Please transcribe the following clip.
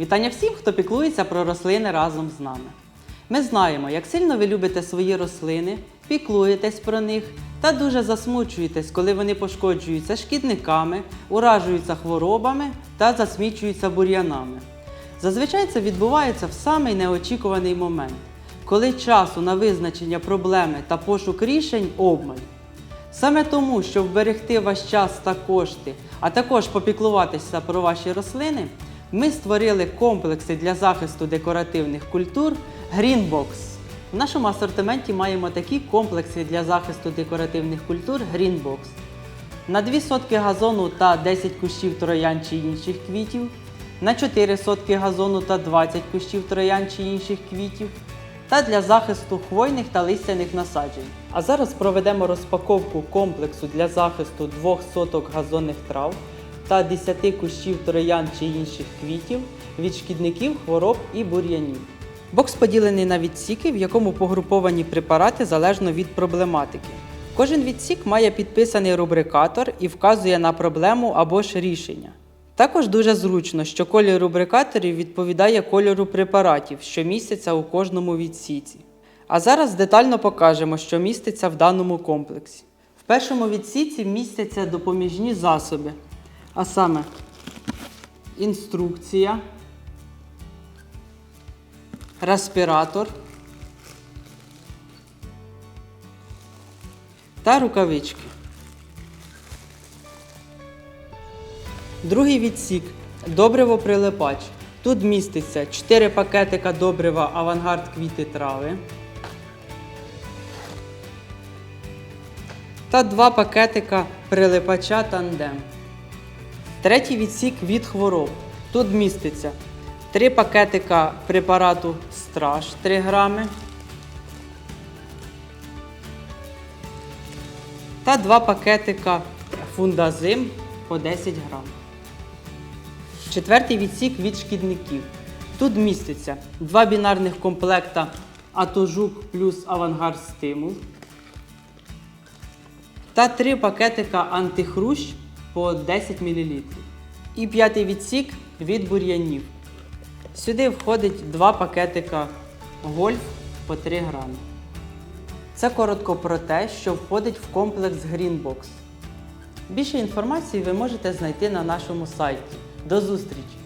Вітання всім, хто піклується про рослини разом з нами. Ми знаємо, як сильно ви любите свої рослини, піклуєтесь про них та дуже засмучуєтесь, коли вони пошкоджуються шкідниками, уражуються хворобами та засмічуються бур'янами. Зазвичай це відбувається в самий неочікуваний момент, коли часу на визначення проблеми та пошук рішень обмаль. Саме тому, щоб вберегти ваш час та кошти, а також попіклуватися про ваші рослини, ми створили комплекси для захисту декоративних культур Greenbox. В нашому асортименті маємо такі комплекси для захисту декоративних культур Greenbox. На 2 сотки газону та 10 кущів троян чи інших квітів, на 4 сотки газону та 20 кущів троян чи інших квітів, та для захисту хвойних та листяних насаджень. А зараз проведемо розпаковку комплексу для захисту 2 соток газонних трав та 10 кущів троян чи інших квітів від шкідників, хвороб і бур'янів. Бокс поділений на відсіки, в якому погруповані препарати залежно від проблематики. Кожен відсік має підписаний рубрикатор і вказує на проблему або ж рішення. Також дуже зручно, що колір рубрикаторів відповідає кольору препаратів, що містяться у кожному відсіці. А зараз детально покажемо, що міститься в даному комплексі. В першому відсіці містяться допоміжні засоби, а саме інструкція, респіратор та рукавички. Другий відсік добриво прилипач. Тут міститься 4 пакетика добрива авангард квіти трави та 2 пакетика прилипача тандем. Третій відсік від хвороб. Тут міститься 3 пакетика препарату страж 3 грами та 2 пакетика фундазим по 10 грам. Четвертий відсік від шкідників. Тут міститься два бінарних комплекта Атожук плюс Авангард Стимул та три пакетика антихрущ по 10 мл. І п'ятий відсік від бур'янів. Сюди входить два пакетика гольф по 3 грами. Це коротко про те, що входить в комплекс Greenbox. Більше інформації ви можете знайти на нашому сайті. До зустрічі!